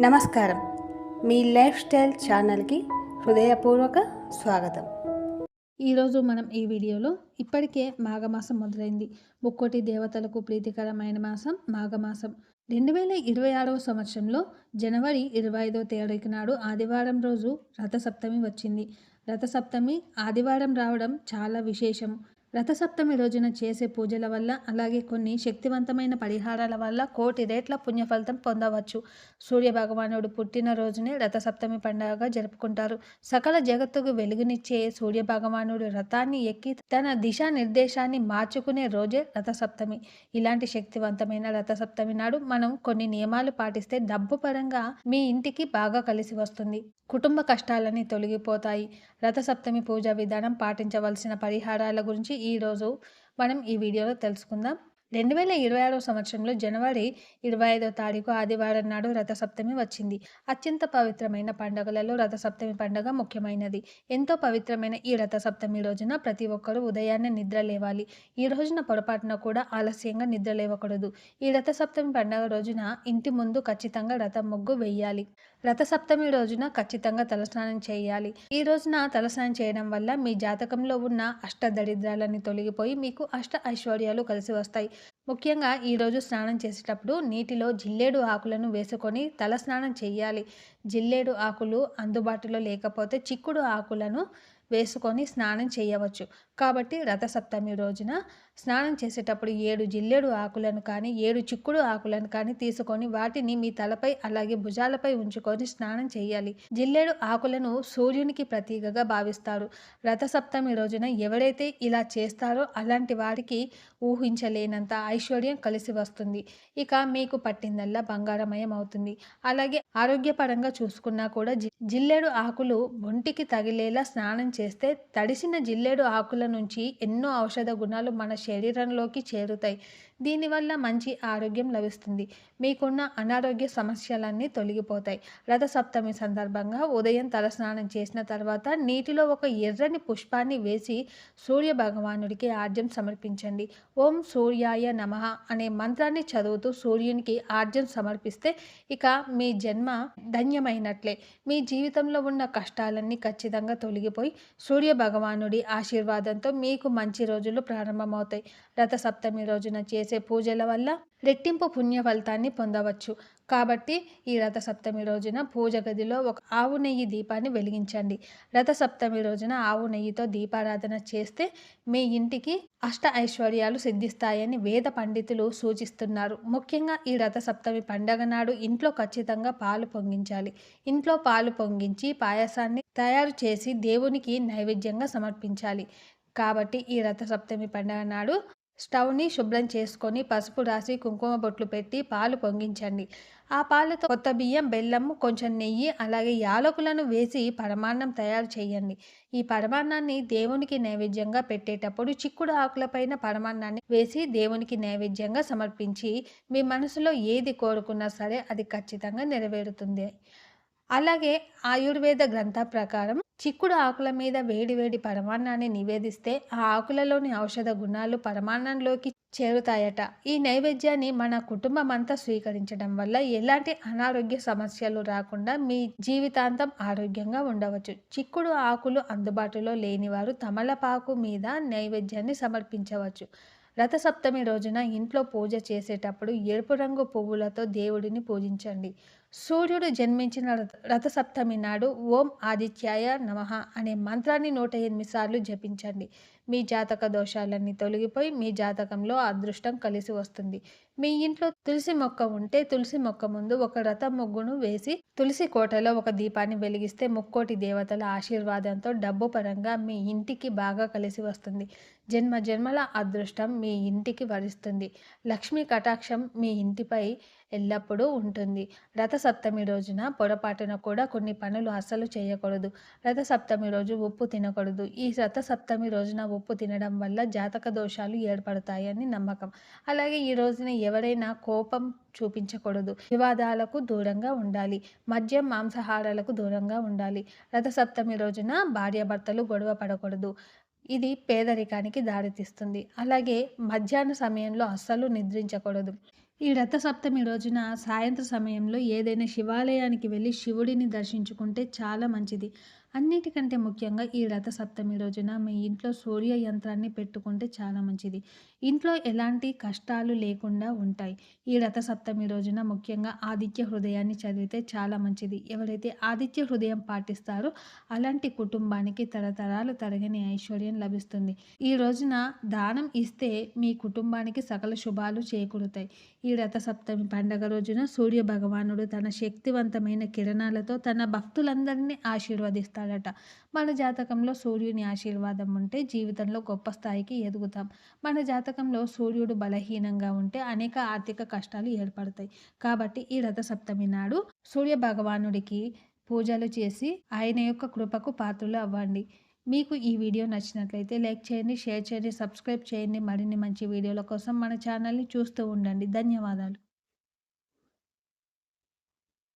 నమస్కారం. మీ life style ఛానల్కి హృదయపూర్వక స్వాగతం. ఈరోజు మనం ఈ వీడియోలో ఇప్పటికే మాఘమాసం మొదలైంది. ముక్కోటి దేవతలకు ప్రీతికరమైన మాసం మాఘమాసం. రెండు వేల ఇరవై ఆరవ సంవత్సరంలో జనవరి ఇరవై ఐదో తేదీకి నాడు ఆదివారం రోజు రథసప్తమి వచ్చింది. రథసప్తమి ఆదివారం రావడం చాలా విశేషం. రథసప్తమి రోజున చేసే పూజల వల్ల అలాగే కొన్ని శక్తివంతమైన పరిహారాల వల్ల కోటి రేట్ల పుణ్యఫలితం పొందవచ్చు. సూర్య భగవానుడు పుట్టిన రోజునే రథసప్తమి పండుగగా జరుపుకుంటారు. సకల జగత్తుకు వెలుగునిచ్చే సూర్య భగవానుడు రథాన్ని ఎక్కి తన దిశా నిర్దేశాన్ని మార్చుకునే రోజే రథసప్తమి. ఇలాంటి శక్తివంతమైన రథసప్తమి నాడు మనం కొన్ని నియమాలు పాటిస్తే డబ్బు పరంగా మీ ఇంటికి బాగా కలిసి వస్తుంది. కుటుంబ కష్టాలన్నీ తొలగిపోతాయి. రథసప్తమి పూజా విధానం పాటించవలసిన పరిహారాల గురించి ఈరోజు మనం ఈ వీడియోలో తెలుసుకుందాం. రెండు వేల ఇరవై ఆరో సంవత్సరంలో జనవరి ఇరవై ఐదో తారీఖు ఆదివారం నాడు రథసప్తమి వచ్చింది. అత్యంత పవిత్రమైన పండుగలలో రథసప్తమి పండుగ ముఖ్యమైనది. ఎంతో పవిత్రమైన ఈ రథసప్తమి రోజున ప్రతి ఒక్కరూ ఉదయాన్నే నిద్ర లేవాలి ఈ రోజున పొరపాటున కూడా ఆలస్యంగా నిద్ర లేవకూడదు ఈ రథసప్తమి పండుగ రోజున ఇంటి ముందు ఖచ్చితంగా రథం ముగ్గు వేయాలి. రథసప్తమి రోజున ఖచ్చితంగా తలస్నానం చేయాలి. ఈ రోజున తలస్నానం చేయడం వల్ల మీ జాతకంలో ఉన్న అష్ట దరిద్రాలన్నీ తొలగిపోయి మీకు అష్ట ఐశ్వర్యాలు కలిసి వస్తాయి. ముఖ్యంగా ఈరోజు స్నానం చేసేటప్పుడు నీటిలో జిల్లేడు ఆకులను వేసుకొని తల స్నానం చేయాలి. జిల్లేడు ఆకులు అందుబాటులో లేకపోతే చిక్కుడు ఆకులను వేసుకొని స్నానం చేయవచ్చు. కాబట్టి రథసప్తమి రోజున స్నానం చేసేటప్పుడు ఏడు జిల్లేడు ఆకులను కానీ ఏడు చిక్కుడు ఆకులను కానీ తీసుకొని వాటిని మీ తలపై అలాగే భుజాలపై ఉంచుకొని స్నానం చేయాలి. జిల్లేడు ఆకులను సూర్యునికి ప్రతీకగా భావిస్తారు. రథసప్తమి రోజున ఎవరైతే ఇలా చేస్తారో అలాంటి వారికి ఊహించలేనంత ఐశ్వర్యం కలిసి వస్తుంది. ఇక మీకు పట్టిందల్లా బంగారమయం అవుతుంది. అలాగే ఆరోగ్యపరంగా చూసుకున్నా కూడా జిల్లేడు ఆకులు ఒంటికి తగిలేలా స్నానం చేస్తే తడిసిన జిల్లేడు ఆకులను నుంచి ఎన్నో ఔషధ గుణాలు మన శరీరంలోకి చేరుతాయి. దీనివల్ల మంచి ఆరోగ్యం లభిస్తుంది. మీకున్న అనారోగ్య సమస్యలన్నీ తొలగిపోతాయి. రథసప్తమి సందర్భంగా ఉదయం తలస్నానం చేసిన తర్వాత నీటిలో ఒక ఎర్రని పుష్పాన్ని వేసి సూర్య భగవానుడికి ఆర్జం సమర్పించండి. ఓం సూర్యాయ నమ అనే మంత్రాన్ని చదువుతూ సూర్యునికి ఆర్జం సమర్పిస్తే ఇక మీ జన్మ ధన్యమైనట్లే. మీ జీవితంలో ఉన్న కష్టాలన్నీ ఖచ్చితంగా తొలగిపోయి సూర్య భగవానుడి ఆశీర్వాదంతో మీకు మంచి రోజులు ప్రారంభమవుతాయి. రథసప్తమి రోజున చేసే పూజల వల్ల రెట్టింపు పుణ్య ఫలితాన్ని పొందవచ్చు. కాబట్టి ఈ రథసప్తమి రోజున పూజ గదిలో ఒక ఆవు నెయ్యి దీపాన్ని వెలిగించండి. రథసప్తమి రోజున ఆవు నెయ్యితో దీపారాధన చేస్తే మీ ఇంటికి అష్ట ఐశ్వర్యాలు సిద్ధిస్తాయని వేద పండితులు సూచిస్తున్నారు. ముఖ్యంగా ఈ రథసప్తమి పండగ నాడు ఇంట్లో ఖచ్చితంగా పాలు పొంగించాలి. ఇంట్లో పాలు పొంగించి పాయసాన్ని తయారు చేసి దేవునికి నైవేద్యంగా సమర్పించాలి. కాబట్టి ఈ రథసప్తమి పండగ నాడు స్టవ్ని శుభ్రం చేసుకొని పసుపు రాసి కుంకుమ బొట్లు పెట్టి పాలు పొంగించండి. ఆ పాలతో కొత్త బియ్యం బెల్లం కొంచెం నెయ్యి అలాగే యాలకులను వేసి పరమాన్నం తయారు చేయండి. ఈ పరమాన్నాన్ని దేవునికి నైవేద్యంగా పెట్టేటప్పుడు చిక్కుడు ఆకులపైన పరమాన్నాన్ని వేసి దేవునికి నైవేద్యంగా సమర్పించి మీ మనసులో ఏది కోరుకున్నా సరే అది ఖచ్చితంగా నెరవేరుతుంది. అలాగే ఆయుర్వేద గ్రంథ ప్రకారం చిక్కుడు ఆకుల మీద వేడి వేడి పరమాన్నాన్ని నివేదిస్తే ఆ ఆకులలోని ఔషధ గుణాలు పరమాన్నంలోకి చేరుతాయట. ఈ నైవేద్యాన్ని మన కుటుంబం అంతా స్వీకరించడం వల్ల ఎలాంటి అనారోగ్య సమస్యలు రాకుండా మీ జీవితాంతం ఆరోగ్యంగా ఉండవచ్చు. చిక్కుడు ఆకులు అందుబాటులో లేనివారు తమలపాకు మీద నైవేద్యాన్ని సమర్పించవచ్చు. రథసప్తమి రోజున ఇంట్లో పూజ చేసేటప్పుడు ఎరుపు రంగు పువ్వులతో దేవుడిని పూజించండి. సూర్యుడు జన్మించిన రథసప్తమి నాడు ఓం ఆదిత్యాయ నమ అనే మంత్రాన్ని నూట ఎనిమిది సార్లు జపించండి. మీ జాతక దోషాలన్నీ తొలగిపోయి మీ జాతకంలో అదృష్టం కలిసి వస్తుంది. మీ ఇంట్లో తులసి మొక్క ఉంటే తులసి మొక్క ముందు ఒక రథ ముగ్గును వేసి తులసి కోటలో ఒక దీపాన్ని వెలిగిస్తే ముక్కోటి దేవతల ఆశీర్వాదంతో డబ్బు పరంగా మీ ఇంటికి బాగా కలిసి వస్తుంది. జన్మ జన్మల అదృష్టం మీ ఇంటికి వరిస్తుంది. లక్ష్మీ కటాక్షం మీ ఇంటిపై ఎల్లప్పుడూ ఉంటుంది. రథసప్తమి రోజున పొరపాటున కూడా కొన్ని పనులు అస్సలు చేయకూడదు. రథసప్తమి రోజు ఉప్పు తినకూడదు. ఈ రథసప్తమి రోజున ఉప్పు తినడం వల్ల జాతక దోషాలు ఏర్పడతాయని నమ్మకం. అలాగే ఈ రోజున ఎవరైనా కోపం చూపించకూడదు. వివాదాలకు దూరంగా ఉండాలి. మద్యం మాంసాహారాలకు దూరంగా ఉండాలి. రథసప్తమి రోజున భార్యాభర్తలు గొడవ పడకూడదు. ఇది పేదరికానికి దారితీస్తుంది. అలాగే మధ్యాహ్న సమయంలో అస్సలు నిద్రించకూడదు. ఈ రథ సప్తమి రోజున సాయంత్ర సమయంలో ఏదైనా శివాలయానికి వెళ్ళి శివుడిని దర్శించుకుంటే చాలా మంచిది. అన్నిటికంటే ముఖ్యంగా ఈ రథ సప్తమి రోజున మీ ఇంట్లో సూర్య యంత్రాన్ని పెట్టుకుంటే చాలా మంచిది. ఇంట్లో ఎలాంటి కష్టాలు లేకుండా ఉంటాయి. ఈ రథ సప్తమి రోజున ముఖ్యంగా ఆదిత్య హృదయాన్ని చదివితే చాలా మంచిది. ఎవరైతే ఆదిత్య హృదయం పాటిస్తారో అలాంటి కుటుంబానికి తరతరాలు తరగని ఐశ్వర్యం లభిస్తుంది. ఈ రోజున దానం ఇస్తే మీ కుటుంబానికి సకల శుభాలు చేకూరుతాయి. ఈ రథ సప్తమి పండగ రోజున సూర్య భగవానుడు తన శక్తివంతమైన కిరణాలతో తన భక్తులందరినీ ఆశీర్వదిస్తాడట మన జాతకంలో సూర్యుని ఆశీర్వాదం ఉంటే జీవితంలో గొప్ప స్థాయికి ఎదుగుతాం. మన జాతకంలో సూర్యుడు బలహీనంగా ఉంటే అనేక ఆర్థిక కష్టాలు ఏర్పడతాయి. కాబట్టి ఈ రథ సప్తమి నాడు సూర్య భగవానుడికి పూజలు చేసి ఆయన యొక్క కృపకు పాత్రలు అవ్వండి. మీకు ఈ వీడియో నచ్చినట్లయితే లైక్ చేయండి షేర్ చేయండి సబ్స్క్రైబ్ చేయండి. మరిన్ని మంచి వీడియోల కోసం మన ఛానల్ని చూస్తూ ఉండండి. ధన్యవాదాలు.